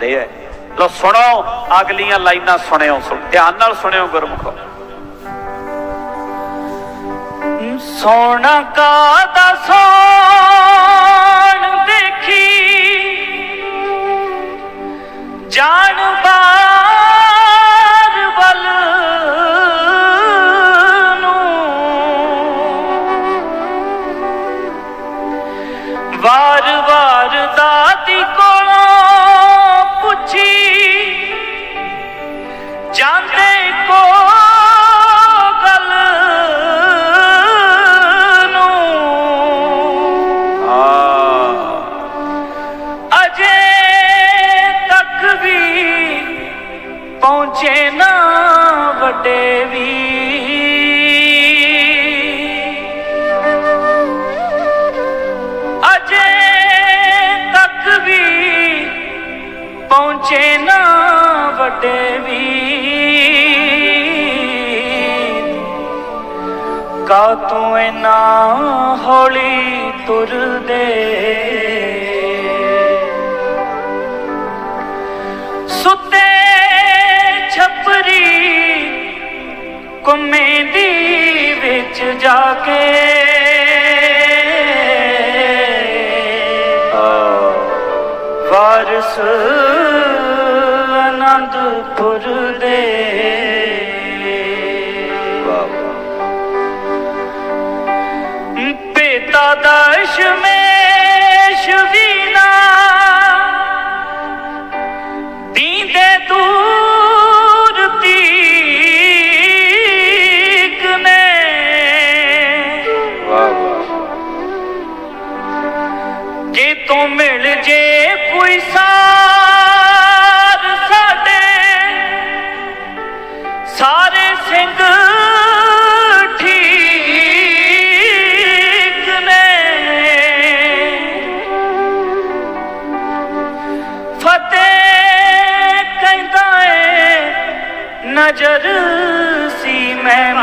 ਦੇ ਹੈ ਲੋ ਸੁਣੋ, ਅਗਲੀਆਂ ਲਾਈਨਾਂ ਸੁਣਿਓ ਸੁਣ। ਧਿਆਨ ਨਾਲ ਸੁਣਿਓ ਗੁਰਮੁਖੋ। ਸੋਣਾ ਕਾ ਦਾ ਸੋਣ ਦੇਖੀ, ਜਾਣ ਪਹੁੰਚੇ ਨਾ ਵੱਡੇ ਵੀ ਅਜੇ ਤੱਕ ਵੀ ਪਹੁੰਚੇ ਨਾ ਵੱਡੇ ਵੀ ਕਾ ਤੂੰ ਇਨਾ ਹੌਲੀ ਤੁਰਦੇ? ਸੁੱਤੇ ਕੁੰਮੇ ਦੀ ਵਿੱਚ ਜਾ ਕੇ। ਵਾਰਸ ਅਨੰਦਪੁਰ ਦੇ। ਪਿਤਾ ਦਸ਼ਮੇਸ਼ ਵੀਨਾ ਦੀਂਦੇ ਕੋਈ ਸਾਡੇ। ਸਾਰੇ ਸਿੰਘ ਠੀਕ ਨੇ। ਫਤਿਹ ਕਹਿੰਦਾ ਏ ਨਜ਼ਰ ਸੀ ਮੈਂ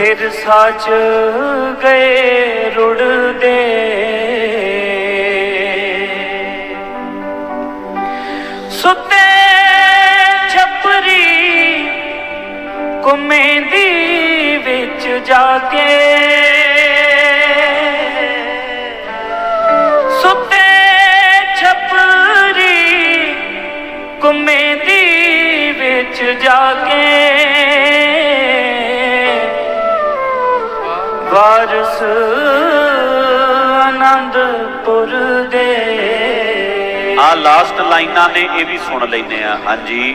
ਸਿਰ ਸਾਚ ਗਏ ਰੁੜਦੇ। ਸੁੱਤੇ ਛਪਰੀ ਕੁੰਮੇ ਵਿੱਚ ਜਾ ਕੇ ਵਾਰਸ ਆਨੰਦਪੁਰ ਦੇ। ਆ ਲਾਸਟ ਲਾਈਨਾਂ ਨੇ ਇਹ ਵੀ ਸੁਣ ਲੈਨੇ ਆ। ਹਾਂਜੀ।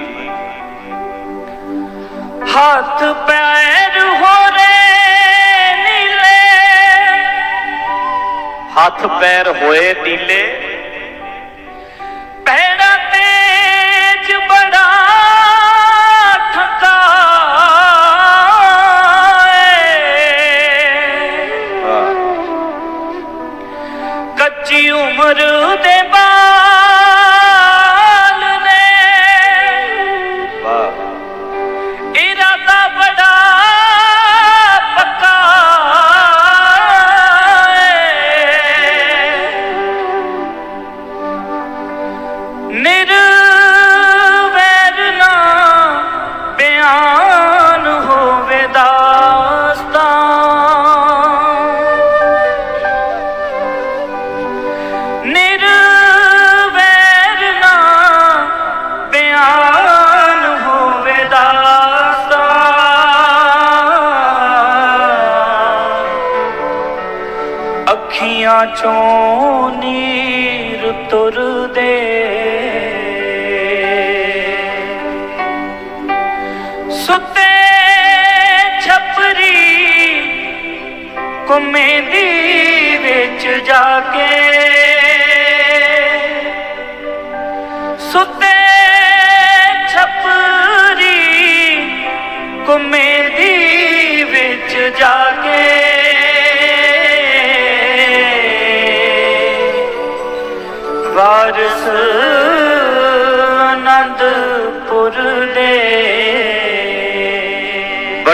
ਹੱਥ ਪੈਰ ਹੋਰੇ ਨੀਲੇ। ਹੱਥ ਪੈਰ ਹੋਏ ਨੀਲੇ। मेरी उम्र ਅੱਖੀਆਂ ਚੋਂ ਨੀਰ ਤੁਰਦੇ। ਸੁੱਤੇ ਛਪਰੀ ਕੁੰਮੇ ਦੀ ਵਿੱਚ ਜਾ ਕੇ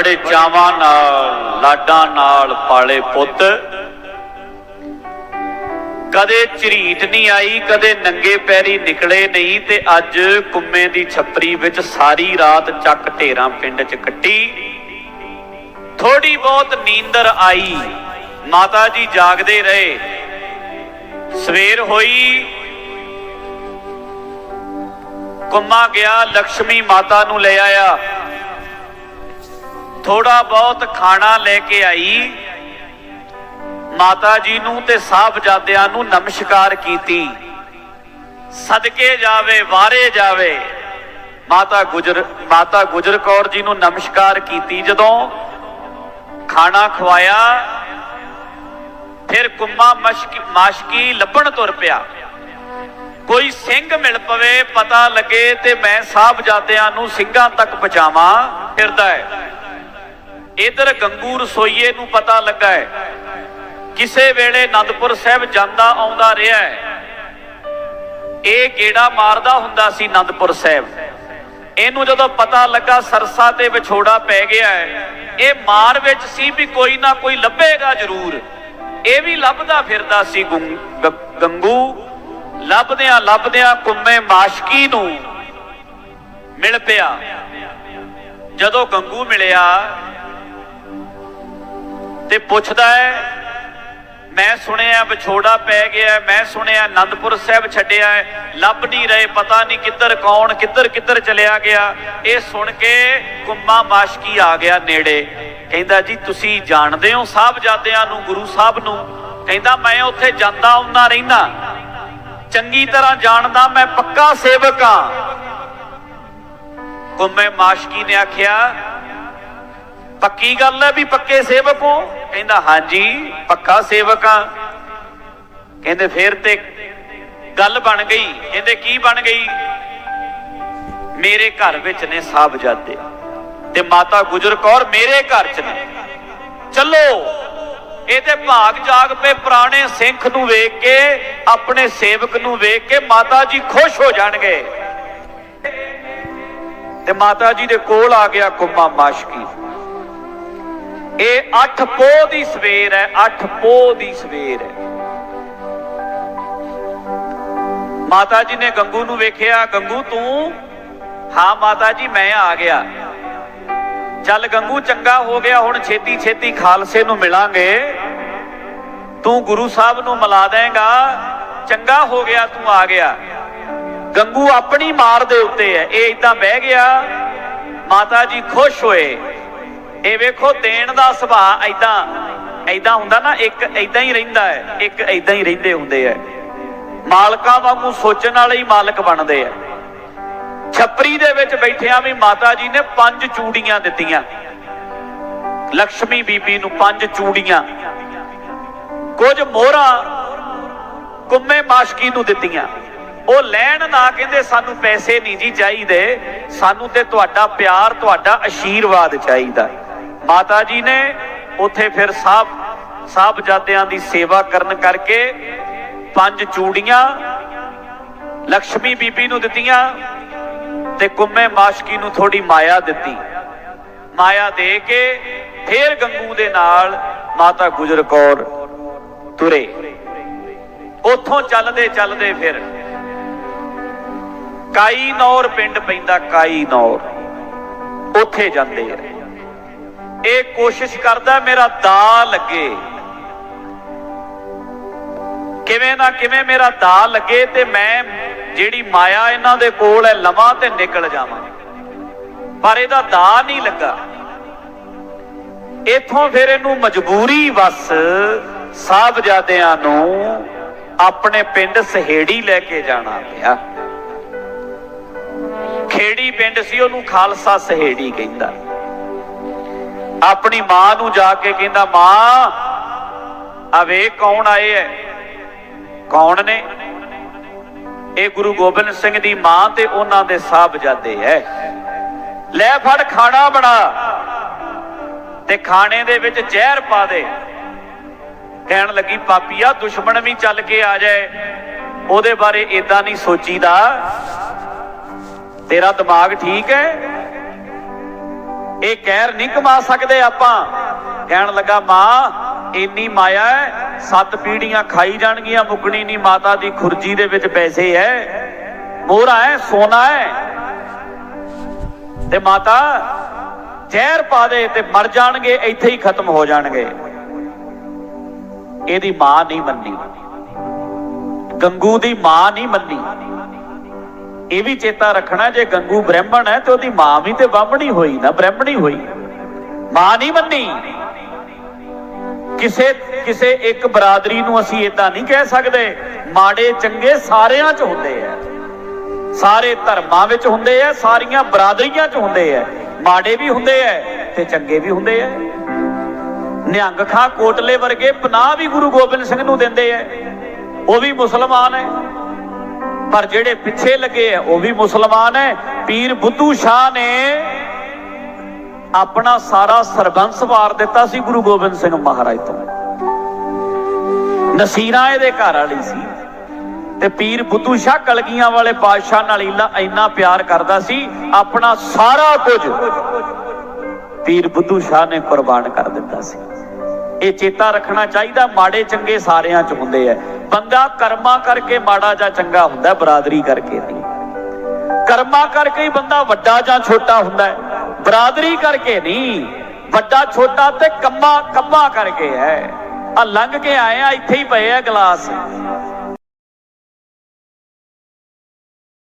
ਬੜੇ ਚਾਵਾਂ ਨਾਲ, ਲਾਡਾਂ ਨਾਲ ਪਾਲੇ ਪੁੱਤ। ਕਦੇ ਝਰੀਟ ਨਹੀਂ ਆਈ, ਕਦੇ ਨੰਗੇ ਪੈਰੀ ਨਿਕਲੇ ਨਹੀਂ ਤੇ ਅੱਜ ਕੁੰਮੇ ਦੀ ਛੱਪਰੀ ਵਿੱਚ ਸਾਰੀ ਰਾਤ ਚੱਕ ਢੇਰਾਂ ਪਿੰਡ 'ਚ ਕੱਟੀ। ਥੋੜੀ ਬਹੁਤ ਨੀਂਦਰ ਆਈ, ਮਾਤਾ ਜੀ ਜਾਗਦੇ ਰਹੇ। ਸਵੇਰ ਹੋਈ, ਕੁੰਮਾ ਗਿਆ ਲక్ష్ਮੀ ਮਾਤਾ ਨੂੰ ਲੈ ਆਇਆ। ਥੋੜਾ ਬਹੁਤ ਖਾਣਾ ਲੈ ਕੇ ਆਈ। ਮਾਤਾ ਜੀ ਨੂੰ ਤੇ ਸਾਹਿਬਜ਼ਾਦਿਆਂ ਨੂੰ ਨਮਸਕਾਰ ਕੀਤੀ। ਸਦਕੇ ਜਾਵੇ, ਵਾਰੇ ਜਾਵੇ, ਮਾਤਾ ਗੁਜਰ ਮਾਤਾ ਗੁਜਰ ਕੌਰ ਜੀ ਨੂੰ ਨਮਸਕਾਰ ਕੀਤੀ। ਜਦੋਂ ਖਾਣਾ ਖਵਾਇਆ, ਫਿਰ ਕੁੰਮਾ ਮਸ਼ਕੀ, ਮਾਸ਼ਕੀ ਲੱਭਣ ਤੁਰ ਪਿਆ। ਕੋਈ ਸਿੰਘ ਮਿਲ ਪਵੇ, ਪਤਾ ਲੱਗੇ ਤੇ ਮੈਂ ਸਾਹਿਬਜ਼ਾਦਿਆਂ ਨੂੰ ਸਿੰਘਾਂ ਤੱਕ ਪਹੁੰਚਾਵਾਂ, ਫਿਰਦਾ ਹੈ। ਇਧਰ ਗੰਗੂ ਰਸੋਈਏ ਨੂੰ ਪਤਾ ਲੱਗਾ ਹੈ। ਕਿਸੇ ਵੇਲੇ ਆਨੰਦਪੁਰ ਸਾਹਿਬ ਜਾਂਦਾ ਆਉਂਦਾ ਰਿਹਾ ਹੈ। ਇਹ ਗੇੜਾ ਮਾਰਦਾ ਹੁੰਦਾ ਸੀ ਆਨੰਦਪੁਰ ਸਾਹਿਬ। ਇਹਨੂੰ ਜਦੋਂ ਪਤਾ ਲੱਗਾ ਸਰਸਾ ਤੇ ਵਿਛੋੜਾ ਪੈ ਗਿਆ ਹੈ, ਇਹ ਮਾਰ ਵਿੱਚ ਸੀ ਵੀ ਕੋਈ ਨਾ ਕੋਈ ਲੱਭੇਗਾ ਜ਼ਰੂਰ। ਇਹ ਵੀ ਲੱਭਦਾ ਫਿਰਦਾ ਸੀ ਗੁੰ- ਗੰਗੂ। ਲੱਭਦਿਆਂ ਲੱਭਦਿਆਂ ਕੁੰਮੇ ਮਾਸ਼ਕੀ ਨੂੰ ਮਿਲ ਪਿਆ। ਜਦੋਂ ਗੰਗੂ ਮਿਲਿਆ ਤੇ ਪੁੱਛਦਾ ਹੈ, ਮੈਂ ਸੁਣਿਆ ਵਿਛੋੜਾ ਪੈ ਗਿਆ ਮੈਂ ਸੁਣਿਆ ਅਨੰਦਪੁਰ ਸਾਹਿਬ ਛੱਡਿਆ ਲੱਭ ਨਹੀਂ ਰਹੇ, ਪਤਾ ਨਹੀਂ ਕਿੱਧਰ ਕੌਣ, ਕਿੱਧਰ ਕਿੱਧਰ ਚਲਿਆ ਗਿਆ। ਇਹ ਸੁਣ ਕੇ ਕੁੰਮਾ ਮਾਸ਼ਕੀ ਆ ਗਿਆ ਨੇੜੇ। ਕਹਿੰਦਾ, ਜੀ, ਤੁਸੀਂ ਜਾਣਦੇ ਹੋ ਸਾਹਿਬਜ਼ਾਦਿਆਂ ਨੂੰ, ਗੁਰੂ ਸਾਹਿਬ ਨੂੰ? ਕਹਿੰਦਾ, ਮੈਂ ਉੱਥੇ ਜਾਂਦਾ ਆਉਂਦਾ ਰਹਿਣਾ ਚੰਗੀ ਤਰ੍ਹਾਂ ਜਾਣਦਾ ਮੈਂ ਪੱਕਾ ਸੇਵਕ ਹਾਂ ਕੁੰਮੇ ਮਾਸ਼ਕੀ ਨੇ ਆਖਿਆ, ਪੱਕੀ ਗੱਲ ਹੈ ਵੀ ਪੱਕੇ ਸੇਵਕ ਹੋ? ਕਹਿੰਦਾ, ਹਾਂਜੀ, ਪੱਕਾ ਸੇਵਕ ਆ। ਕਹਿੰਦੇ, ਫੇਰ ਤੇ ਗੱਲ ਬਣ ਗਈ। ਕਹਿੰਦੇ, ਕੀ ਬਣ ਗਈ? ਮੇਰੇ ਘਰ ਵਿੱਚ ਨੇ ਸਾਹਿਬਜ਼ਾਦੇ ਤੇ ਮਾਤਾ ਗੁਜਰ ਕੌਰ ਮੇਰੇ ਘਰ ਚ ਨੇ। ਚੱਲੋ ਇਹ ਤੇ ਭਾਗ ਜਾਗ ਪਏ ਪੁਰਾਣੇ ਸਿੰਖ ਨੂੰ ਵੇਖ ਕੇ, ਆਪਣੇ ਸੇਵਕ ਨੂੰ ਵੇਖ ਕੇ ਮਾਤਾ ਜੀ ਖੁਸ਼ ਹੋ ਜਾਣਗੇ। ਤੇ ਮਾਤਾ ਜੀ ਦੇ ਕੋਲ ਆ ਗਿਆ ਕੁੰਮਾ ਮਾਸ਼ਕੀ। ਇਹ 8 ਪੋਹ ਦੀ ਸਵੇਰ ਹੈ 8 ਪੋਹ ਦੀ ਸਵੇਰ ਹੈ। ਮਾਤਾ ਜੀ ਨੇ ਗੰਗੂ ਨੂੰ ਵੇਖਿਆ, ਗੰਗੂ ਤੂੰ? ਹਾਂ ਮਾਤਾ ਜੀ, ਮੈਂ ਆ ਗਿਆ। ਚੱਲ ਗੰਗੂ ਚੰਗਾ ਹੋ ਗਿਆ, ਹੁਣ ਛੇਤੀ ਛੇਤੀ ਖਾਲਸੇ ਨੂੰ ਮਿਲਾਂਗੇ। ਤੂੰ ਗੁਰੂ ਸਾਹਿਬ ਨੂੰ ਮਿਲਾ ਦੇਂਗਾ। ਚੰਗਾ ਹੋ ਗਿਆ, ਤੂੰ ਆ ਗਿਆ। ਗੰਗੂ ਆਪਣੀ ਮਾਰ ਦੇ ਉੱਤੇ ਹੈ, ਇਹ ਇਦਾਂ ਬਹਿ ਗਿਆ। ਮਾਤਾ ਜੀ ਖੁਸ਼ ਹੋਏ। ਇਹ ਵੇਖੋ, ਦੇਣ ਦਾ ਸੁਭਾਅ ਐਦਾਂ ਐਦਾਂ ਹੁੰਦਾ ਨਾ, ਇੱਕ ਐਦਾਂ ਹੀ ਰਹਿੰਦਾ ਹੈ, ਇੱਕ ਐਦਾਂ ਹੀ ਰਹਿੰਦੇ ਹੁੰਦੇ ਆ ਮਾਲਕਾਂ ਵਾਂਗੂ ਸੋਚਣ ਵਾਲੇ ਹੀ ਮਾਲਕ ਬਣਦੇ ਆ ਛੱਪਰੀ ਦੇ ਵਿੱਚ ਬੈਠਿਆਂ ਵੀ ਮਾਤਾ ਜੀ ਨੇ ਪੰਜ ਚੂੜੀਆਂ ਦਿੱਤੀਆਂ। ਲక్ష్ਮੀ ਬੀਬੀ ਨੂੰ ਪੰਜ ਚੂੜੀਆਂ। ਕੁਝ ਮੋਹਰਾਂ ਕੁੰਮੇ ਮਾਸ਼ਕੀ ਨੂੰ ਦਿੱਤੀਆਂ। ਉਹ ਲੈਣ ਨਾ ਕਹਿੰਦੇ, ਸਾਨੂੰ ਪੈਸੇ ਨਹੀਂ ਜੀ ਚਾਹੀਦੇ, ਸਾਨੂੰ ਤੇ ਤੁਹਾਡਾ ਪਿਆਰ, ਤੁਹਾਡਾ ਆਸ਼ੀਰਵਾਦ ਚਾਹੀਦਾ ਮਾਤਾ ਜੀ ਨੇ ਉੱਥੇ ਫਿਰ ਸਾਹਿਬ ਸਾਹਿਬਜ਼ਾਦਿਆਂ ਦੀ ਸੇਵਾ ਕਰਨ ਕਰਕੇ ਪੰਜ ਚੂੜੀਆਂ ਲక్ష్ਮੀ ਬੀਬੀ ਨੂੰ ਦਿੱਤੀਆਂ ਤੇ ਕੁੰਮੇ ਮਾਸ਼ਕੀ ਨੂੰ ਥੋੜੀ ਮਾਇਆ ਦਿੱਤੀ। ਮਾਇਆ ਦੇ ਕੇ ਫੇਰ ਗੰਗੂ ਦੇ ਨਾਲ ਮਾਤਾ ਗੁਜਰ ਕੌਰ ਤੁਰੇ। ਉੱਥੋਂ ਚੱਲਦੇ ਚੱਲਦੇ ਫਿਰ ਕਾਈ ਨੌਰ ਪਿੰਡ ਪੈਂਦਾ ਕਾਈ ਨੌਰ। ਉੱਥੇ ਜਾਂਦੇ ਆ। ਇਹ ਕੋਸ਼ਿਸ਼ ਕਰਦਾ ਮੇਰਾ ਦਾ ਲੱਗੇ। ਕਿਵੇਂ ਨਾ ਕਿਵੇਂ ਮੇਰਾ ਦਾ ਲੱਗੇ ਤੇ ਮੈਂ ਜਿਹੜੀ ਮਾਇਆ ਇਹਨਾਂ ਦੇ ਕੋਲ ਹੈ, ਲਵਾਂ ਤੇ ਨਿਕਲ ਜਾਵਾਂ। ਪਰ ਇਹਦਾ ਦਾ ਨਹੀਂ ਲੱਗਾ। ਇਥੋਂ ਫਿਰ ਇਹਨੂੰ ਮਜਬੂਰੀ ਵਸ ਸਾਹਿਬਜ਼ਾਦਿਆਂ ਨੂੰ ਆਪਣੇ ਪਿੰਡ ਸਹੇੜੀ ਲੈ ਕੇ ਜਾਣਾ ਪਿਆ। ਖੇੜੀ ਪਿੰਡ ਸੀ, ਉਹਨੂੰ ਖਾਲਸਾ ਸਹੇੜੀ ਕਹਿੰਦਾ। ਆਪਣੀ ਮਾਂ ਨੂੰ ਜਾ ਕੇ ਕਹਿੰਦਾ, ਮਾਂ, ਆ ਵੇਖ ਕੌਣ ਆਏ ਐ? ਕੌਣ ਨੇ? ਇਹ ਗੁਰੂ ਗੋਬਿੰਦ ਸਿੰਘ ਦੀ ਮਾਂ ਤੇ ਉਹਨਾਂ ਦੇ ਸਾਹਿਬਜ਼ਾਦੇ ਐ। ਲੈ ਫੜ, ਖਾਣਾ ਬਣਾ। ਤੇ ਖਾਣੇ ਦੇ ਵਿੱਚ ਜ਼ਹਿਰ ਪਾ ਦੇ। ਕਹਿਣ ਲੱਗੀ, ਪਾਪੀਆ, ਦੁਸ਼ਮਣ ਵੀ ਚੱਲ ਕੇ ਆ ਜਾਏ। ਉਹਦੇ ਬਾਰੇ ਇਦਾਂ ਨਹੀਂ ਸੋਚੀਦਾ। ਤੇਰਾ ਦਿਮਾਗ ਠੀਕ ਹੈ ਇਹ ਕਹਿਰ ਨਹੀਂ ਕਮਾ ਸਕਦੇ ਆਪਾਂ। ਕਹਿਣ ਲੱਗਾ, ਮਾਂ, ਇੰਨੀ ਮਾਇਆ ਹੈ, ਸੱਤ ਪੀੜੀਆਂ ਖਾਈ ਜਾਣਗੀਆਂ ਮੁੱਕਣੀ ਨਹੀਂ, ਮਾਤਾ ਦੀ ਖੁਰਜੀ ਦੇ ਵਿੱਚ ਪੈਸੇ ਹੈ। ਮੋਹਰਾ ਹੈ, ਸੋਨਾ ਹੈ। ਤੇ ਮਾਤਾ, ਜ਼ਹਿਰ ਪਾ ਦੇ ਤੇ ਮਰ ਜਾਣਗੇ, ਇੱਥੇ ਹੀ ਖਤਮ ਹੋ ਜਾਣਗੇ। ਇਹਦੀ ਮਾਂ ਨਹੀਂ ਮੰਨੀ। ਗੰਗੂ ਦੀ ਮਾਂ ਨਹੀਂ ਮੰਨੀ। ਇਹ ਵੀ ਚੇਤਾ ਰੱਖਣਾ ਜੇ ਗੰਗੂ ਬ੍ਰਾਹਮਣ ਹੈ ਤੇ ਉਹਦੀ ਮਾਂ ਵੀ ਤੇ ਬਾਹਮਣੀ ਹੋਈ ਨਾ, ਬ੍ਰਾਹਮਣੀ ਹੋਈ। ਮਾਂ ਨਹੀਂ ਮੰਨੀ। ਕਿਸੇ ਕਿਸੇ ਇੱਕ ਬਰਾਦਰੀ ਨੂੰ ਅਸੀਂ ਇਦਾਂ ਨਹੀਂ ਕਹਿ ਸਕਦੇ। ਮਾੜੇ, ਚੰਗੇ ਸਾਰਿਆਂ 'ਚ ਹੁੰਦੇ ਆ ਸਾਰੇ ਧਰਮਾਂ ਵਿੱਚ ਹੁੰਦੇ ਆ ਸਾਰੀਆਂ ਬਰਾਦਰੀਆਂ 'ਚ ਹੁੰਦੇ ਆ ਮਾੜੇ ਵੀ ਹੁੰਦੇ ਆ ਤੇ ਚੰਗੇ ਵੀ ਹੁੰਦੇ ਆ ਨਿਹੰਗ ਖਾ ਕੋਟਲੇ ਵਰਗੇ ਪਨਾਹ ਵੀ ਗੁਰੂ ਗੋਬਿੰਦ ਸਿੰਘ ਨੂੰ ਦਿੰਦੇ ਆ ਉਹ ਵੀ ਮੁਸਲਮਾਨ ਹੈ ਪਰ ਜਿਹੜੇ ਪਿੱਛੇ ਲੱਗੇ ਆ, ਉਹ ਵੀ ਮੁਸਲਮਾਨ ਹੈ। ਪੀਰ ਬੁੱਧੂ ਸ਼ਾਹ ਨੇ ਆਪਣਾ ਸਾਰਾ ਸਰਬੰਸ ਵਾਰ ਦਿੱਤਾ ਸੀ ਗੁਰੂ ਗੋਬਿੰਦ ਸਿੰਘ ਮਹਾਰਾਜ ਤੋਂ। ਨਸੀਰਾਂ ਇਹਦੇ ਘਰ ਵਾਲੀ ਸੀ ਤੇ ਪੀਰ ਬੁੱਧੂ ਸ਼ਾਹ ਕਲਗੀਆਂ ਵਾਲੇ ਪਾਤਸ਼ਾਹ ਨਾਲ ਇੰਨਾ ਇੰਨਾ ਪਿਆਰ ਕਰਦਾ ਸੀ, ਆਪਣਾ ਸਾਰਾ ਕੁਝ ਪੀਰ ਬੁੱਧੂ ਸ਼ਾਹ ਨੇ ਕੁਰਬਾਨ ਕਰ ਦਿੱਤਾ ਸੀ। ਇਹ ਚੇਤਾ ਰੱਖਣਾ ਚਾਹੀਦਾ, ਮਾੜੇ ਚੰਗੇ ਸਾਰਿਆਂ 'ਚ ਹੁੰਦੇ ਆ। ਬੰਦਾ ਕਰਮਾਂ ਕਰਕੇ ਮਾੜਾ ਜਾਂ ਚੰਗਾ ਹੁੰਦਾ ਬਰਾਦਰੀ ਕਰਕੇ ਨਹੀਂ। ਕਰਮਾਂ ਕਰਕੇ ਹੀ ਬੰਦਾ ਵੱਡਾ ਜਾਂ ਛੋਟਾ ਹੁੰਦਾ ਹੈ, ਬਰਾਦਰੀ ਕਰਕੇ ਨਹੀਂ। ਵੱਡਾ, ਛੋਟਾ ਤੇ ਕੰਮਾ, ਕੰਮਾਂ ਕਰਕੇ ਹੈ। ਆ ਲੰਘ ਕੇ ਆਏ ਆ, ਇੱਥੇ ਹੀ ਪਏ ਆ ਗਲਾਸ।